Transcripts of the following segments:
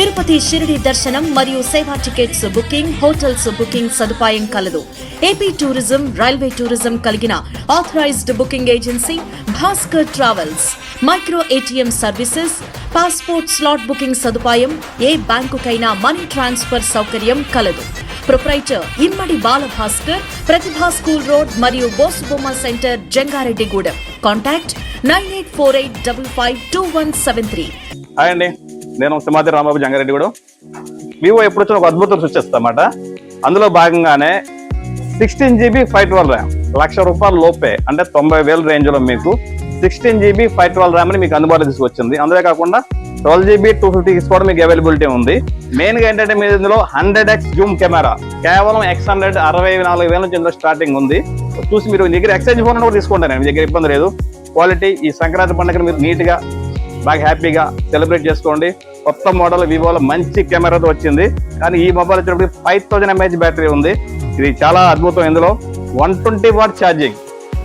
తిరుపతి షిరిడి దర్శనం మరియు సేవా టికెట్స్ బుకింగ్ హోటల్స్ బుకింగ్ సదుపాయం కలదు. ఏపీ టూరిజం రైల్వే టూరిజం కలిగిన authorized booking agency Bhaskar travels. Micro ATM services passport slot booking సదుపాయం ఏ బ్యాంకుకైనా మనీ ట్రాన్స్ఫర్ సౌకర్యం కలదు. Proprietor Immadi Balabhaskar Pratibha school road మరియు Bosubomma centre Jangareddygudem. Contact nine eight four eight double five two one seven three. నేను సింహాద్రి రాంబాబు జంగారెడ్డి కూడా. Vivo ఎప్పుడు వచ్చిన ఒక అద్భుతం సృష్టిస్తామాట అందులో భాగంగానే sixteen GB five twelve RAM లక్ష రూపాయల లోపే అంటే తొంభై వేల రేంజ్లో మీకు sixteen GB five twelve RAM అని మీకు అందుబాటులో తీసుకొచ్చింది. అందులో కాకుండా ట్వెల్వ్ జీబీ టూ ఫిఫ్టీ కూడా మీకు అవైలబిలిటీ ఉంది. మెయిన్గా ఏంటంటే మీరు ఇందులో హండ్రెడ్ ఎక్స్ జూమ్ కెమెరా కేవలం ఎక్స్ హండ్రెడ్ అరవై నాలుగు వేల నుంచి ఇందులో స్టార్టింగ్ ఉంది. చూసి మీరు మీ దగ్గర ఎక్స్చేంజ్ ఫోన్ కూడా తీసుకోండి మీ దగ్గర ఇబ్బంది లేదు. క్వాలిటీ ఈ సంక్రాంతి పండుగను మీరు నీట్గా బాగా హ్యాపీగా సెలబ్రేట్ చేసుకోండి. కొత్త మోడల్ వివోలో మంచి కెమెరాతో వచ్చింది. కానీ ఈ మొబైల్ వచ్చేటప్పుడు ఫైవ్ థౌజండ్ ఎంఏహెచ్ బ్యాటరీ ఉంది. ఇది చాలా అద్భుతం ఇందులో. వన్ ట్వంటీ వాట్ ఛార్జింగ్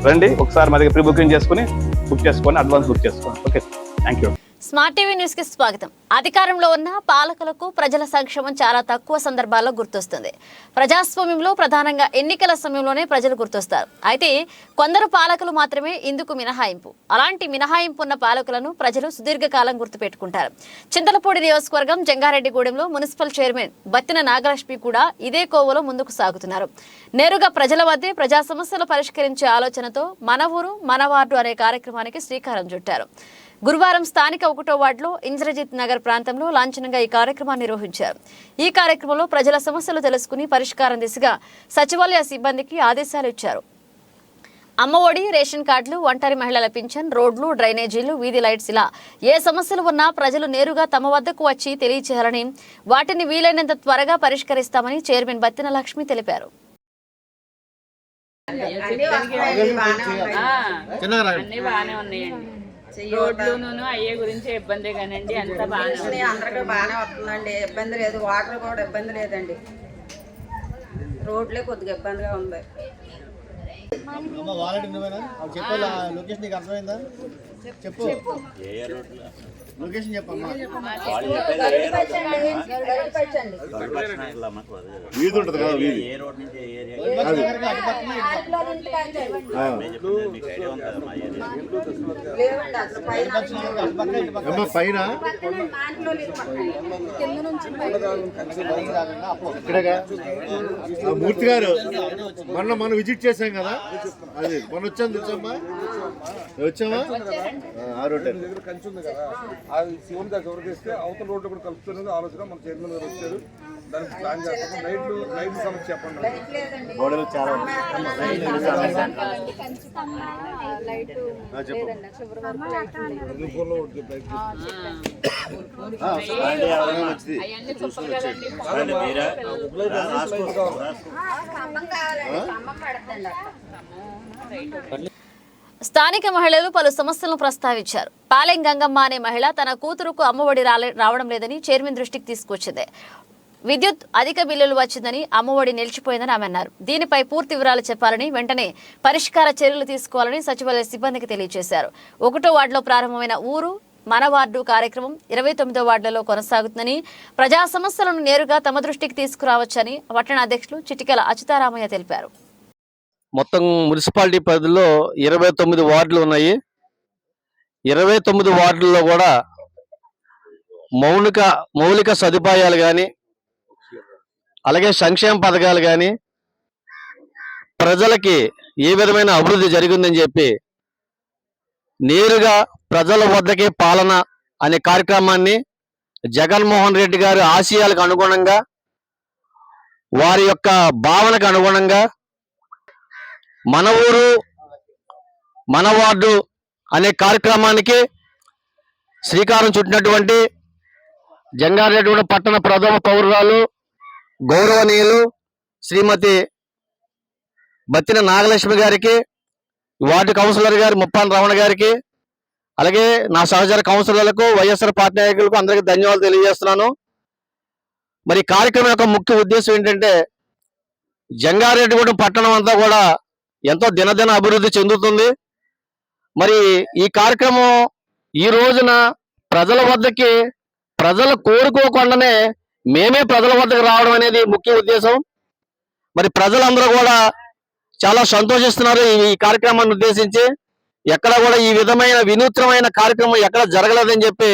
రండి ఒకసారి మా దగ్గర ప్రీ బుకింగ్ చేసుకుని బుక్ చేసుకొని అడ్వాన్స్ బుక్ చేసుకోండి. Okay thank you smart TV న్యూస్కి స్వాగతం. అధికారంలో ఉన్న పాలకులకు ప్రజల సంక్షేమం చాలా తక్కువ సందర్భాల్లో గుర్తొస్తుంది. ప్రజాస్వామ్యంలో ప్రధానంగా ఎన్నికల సమయంలోనే ప్రజలు గుర్తొస్తారు. అయితే కొందరు పాలకులు మాత్రమే ఇందుకు మినహాయింపు. అలాంటి మినహాయింపు ఉన్న పాలకులను ప్రజలు సుదీర్ఘకాలం గుర్తుపెట్టుకుంటారు. చింతలపూడి నియోజకవర్గం జంగారెడ్డిగూడెంలో మున్సిపల్ చైర్మన్ బత్తిన నాగలక్ష్మి కూడా ఇదే కోవలో ముందుకు సాగుతున్నారు. నేరుగా ప్రజల వద్దే ప్రజా సమస్యలు పరిష్కరించే ఆలోచనతో మన ఊరు మన వార్డు అనే కార్యక్రమానికి శ్రీకారం చుట్టారు. గురువారం స్థానిక ఒకటో వార్డులో ఇంద్రజిత్ నగర్ ప్రాంతంలో లాంఛనంగా ఈ కార్యక్రమాన్ని నిర్వహించారు. ఈ కార్యక్రమంలో ప్రజల సమస్యలు తెలుసుకుని పరిష్కారం దిశగా సచివాలయ సిబ్బందికి ఆదేశాలు ఇచ్చారు. అమ్మఒడి రేషన్ కార్డులు ఒంటరి మహిళల పింఛన్ రోడ్లు డ్రైనేజీలు వీధి లైట్స్ ఇలా ఏ సమస్యలు ఉన్నా ప్రజలు నేరుగా తమ వద్దకు వచ్చి తెలియచేయాలని వాటిని వీలైనంత త్వరగా పరిష్కరిస్తామని చైర్మన్ బత్తిన లక్ష్మి తెలిపారు. అన్ని బాగానే ఉన్నాయండి. రోడ్లును అయ్యే గురించి ఇబ్బంది కానండి అంత బాగానే అందరికీ బాగానే వస్తుందండి ఇబ్బంది లేదు వాటర్ కూడా ఇబ్బంది లేదండి. రోడ్లే కొద్దిగా ఇబ్బందిగా ఉంది. లొకేషన్ నీకు అర్థమైందా? చెప్పు. లొకేషన్ చెప్పమ్మా వీధి ఉంటుంది కదా వీధి. పైన అటు పక్కన ఇటు పక్కన. అమ్మ పైన? ఇక్కడగా? ఆ మూర్తి గారు మొన్న మనం విజిట్ చేశాం కదా? అది మొన్న వచ్చాం తెచ్చమ్మా వచ్చామా ఆ, ఆ రోడ్ దగ్గర కంచి ఉంది కదా. ఆ శివుని దగ్గర వరకు ఇస్తే అవతల రోడ్డు కూడా కలుపుతున్నది ఆలోచన మన చైర్మన్ గారు వచ్చారు. దానికి ప్లాన్ చేస్తాము. లైట్లు లైట్ సమస్య చెప్పండి. గోడలు చాలా. స్థానిక మహిళలు పలు సమస్యలను ప్రస్తావించారు. పాలెం గంగమ్మ అనే మహిళ తన కూతురుకు అమ్మఒడి రాలే రావడం లేదని చైర్మన్ దృష్టికి తీసుకొచ్చింది. విద్యుత్ అధిక బిల్లులు వచ్చిందని అమ్మఒడి నిలిచిపోయిందని ఆమె అన్నారు. దీనిపై పూర్తి వివరాలు చెప్పాలని వెంటనే పరిష్కార చర్యలు తీసుకోవాలని సచివాలయ సిబ్బందికి తెలియజేశారు. ఒకటో వార్డులో ప్రారంభమైన ఊరు మన వార్డు కార్యక్రమం ఇరవై తొమ్మిదో వార్డులలో కొనసాగుతుందని ప్రజా సమస్యలను నేరుగా తమ దృష్టికి తీసుకురావచ్చని పట్టణ అధ్యక్షులు చిటికెల అచ్యుతారామయ్య తెలిపారు. మొత్తం మున్సిపాలిటీ పరిధిలో ఇరవై తొమ్మిది వార్డులు ఉన్నాయి. ఇరవై తొమ్మిది వార్డుల్లో కూడా మౌలిక మౌలిక సదుపాయాలు కానీ అలాగే సంక్షేమ పథకాలు కానీ ప్రజలకి ఏ విధమైన అభివృద్ధి జరిగిందని చెప్పి నేరుగా ప్రజల వద్దకే పాలన అనే కార్యక్రమాన్ని జగన్మోహన్ రెడ్డి గారి ఆశయాలకు అనుగుణంగా వారి యొక్క భావనకు అనుగుణంగా మన ఊరు మన వార్డు అనే కార్యక్రమానికి శ్రీకారం చుట్టినటువంటి జంగారెడ్డి పట్టణ ప్రథమ పౌరురాలు గౌరవనీయులు శ్రీమతి బత్తిన నాగలక్ష్మి గారికి వార్డు కౌన్సిలర్ గారి ముప్పాన్ రమణ గారికి అలాగే నా సహచర కౌన్సిలర్లకు వైఎస్ఆర్ పార్టీ నాయకులకు అందరికీ ధన్యవాదాలు తెలియజేస్తున్నాను. మరి కార్యక్రమం యొక్క ముఖ్య ఉద్దేశం ఏంటంటే జంగారెడ్డిగూడెం పట్టణం అంతా కూడా ఎంతో దినదిన అభివృద్ధి చెందుతుంది. మరి ఈ కార్యక్రమం ఈ రోజున ప్రజల వద్దకి ప్రజలు కోరుకోకుండానే మేమే ప్రజల వద్దకు రావడం అనేది ముఖ్య ఉద్దేశం. మరి ప్రజలందరూ కూడా చాలా సంతోషిస్తున్నారు ఈ- కార్యక్రమాన్ని ఉద్దేశించి. ఎక్కడ కూడా ఈ విధమైన వినూత్నమైన కార్యక్రమం ఎక్కడ జరగలేదని చెప్పి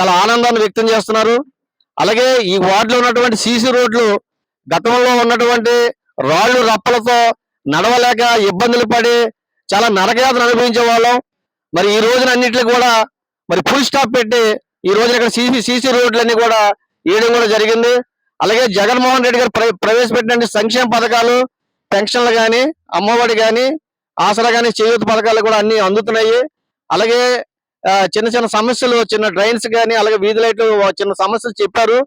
చాలా ఆనందాన్ని వ్యక్తం చేస్తున్నారు. అలాగే ఈ వార్డులో ఉన్నటువంటి సీసీ రోడ్లు గతంలో ఉన్నటువంటి రాళ్ళు రప్పలతో నడవలేక ఇబ్బందులు పడి చాలా నరకయాత్ర అనుభవించే వాళ్ళం మరి ఈ రోజున అన్నింటికి కూడా మరి ఫుల్ స్టాప్ పెట్టి ఈ రోజున ఇక్కడ సీసీ సీసీ రోడ్లన్నీ కూడా వేయడం కూడా జరిగింది. అలాగే జగన్మోహన్ రెడ్డి గారు ప్రవేశపెట్టిన సంక్షేమ పథకాలు పెన్షన్లు కానీ అమ్మఒడి కానీ ఆసరా కానీ చేయూత పథకాలు కూడా అన్ని అందుతున్నాయి. అలాగే చిన్న చిన్న సమస్యలు చిన్న డ్రైన్స్ కానీ అలాగే వీధి లైట్లు చిన్న సమస్యలు చెప్పారు.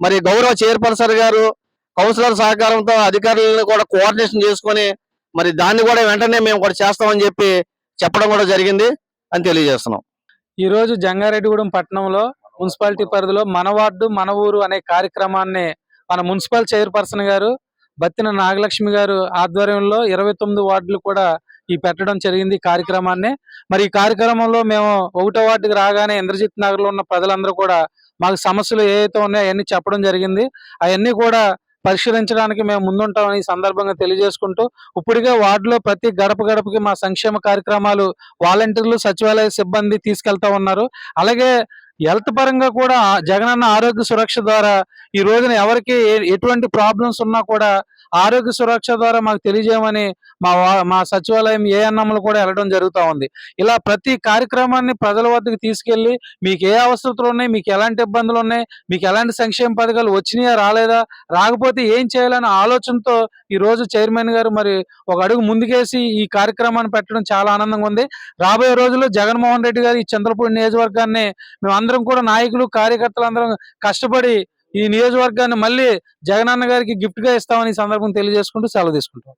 మరి గౌరవ చైర్పర్సన్ గారు కౌన్సిలర్ సహకారంతో అధికారులను కూడా కోఆర్డినేషన్ చేసుకొని మరి దాన్ని కూడా వెంటనే మేము కూడా చేస్తామని చెప్పి చెప్పడం కూడా జరిగింది అని తెలియజేస్తున్నాం. ఈరోజు జంగారెడ్డిగూడెం పట్టణంలో మున్సిపాలిటీ పరిధిలో మన వార్డు మన ఊరు అనే కార్యక్రమాన్ని మన మున్సిపల్ చైర్పర్సన్ గారు బత్తిన నాగలక్ష్మి గారు ఆధ్వర్యంలో ఇరవై తొమ్మిది వార్డులు కూడా ఈ పెట్టడం జరిగింది ఈ కార్యక్రమాన్ని. మరి ఈ కార్యక్రమంలో మేము ఒకటో వార్డుకి రాగానే ఇంద్రజిత్ నగర్లో ఉన్న ప్రజలందరూ కూడా మాకు సమస్యలు ఏవైతే ఉన్నాయో అవన్నీ చెప్పడం జరిగింది. అవన్నీ కూడా పరిష్కరించడానికి మేము ముందుంటామని ఈ సందర్భంగా తెలియజేసుకుంటూ ఇప్పటికే వార్డులో ప్రతి గడప గడపకి మా సంక్షేమ కార్యక్రమాలు వాలంటీర్లు సచివాలయ సిబ్బంది తీసుకెళ్తా ఉన్నారు. అలాగే హెల్త్ పరంగా కూడా జగనన్న ఆరోగ్య సురక్ష ద్వారా ఈ రోజున ఎవరికి ఎటువంటి ప్రాబ్లమ్స్ ఉన్నా కూడా ఆరోగ్య సురక్ష ద్వారా మాకు తెలియజేయమని మా వా- మా సచివాలయం ఏ అన్నములు కూడా వెళ్ళడం జరుగుతూ ఉంది. ఇలా ప్రతి కార్యక్రమాన్ని ప్రజల వద్దకు తీసుకెళ్ళి మీకు ఏ అవసరతలు ఉన్నాయి మీకు ఎలాంటి ఇబ్బందులు ఉన్నాయి మీకు ఎలాంటి సంక్షేమ పథకాలు వచ్చినాయా రాలేదా రాకపోతే ఏం చేయాలనే ఆలోచనతో ఈ రోజు చైర్మన్ గారు మరి ఒక అడుగు ముందుకేసి ఈ కార్యక్రమాన్ని పెట్టడం చాలా ఆనందంగా ఉంది. రాబోయే రోజుల్లో జగన్మోహన్ రెడ్డి గారు ఈ చంద్రపూడి నియోజకవర్గాన్ని మేమందరం కూడా నాయకులు కార్యకర్తలు అందరం కష్టపడి ఈ నియోజకవర్గాన్ని మళ్ళీ జగనన్న గారికి గిఫ్ట్గా ఇస్తామని ఈ సందర్భం తెలియజేసుకుంటూ సెలవు తీసుకుంటాం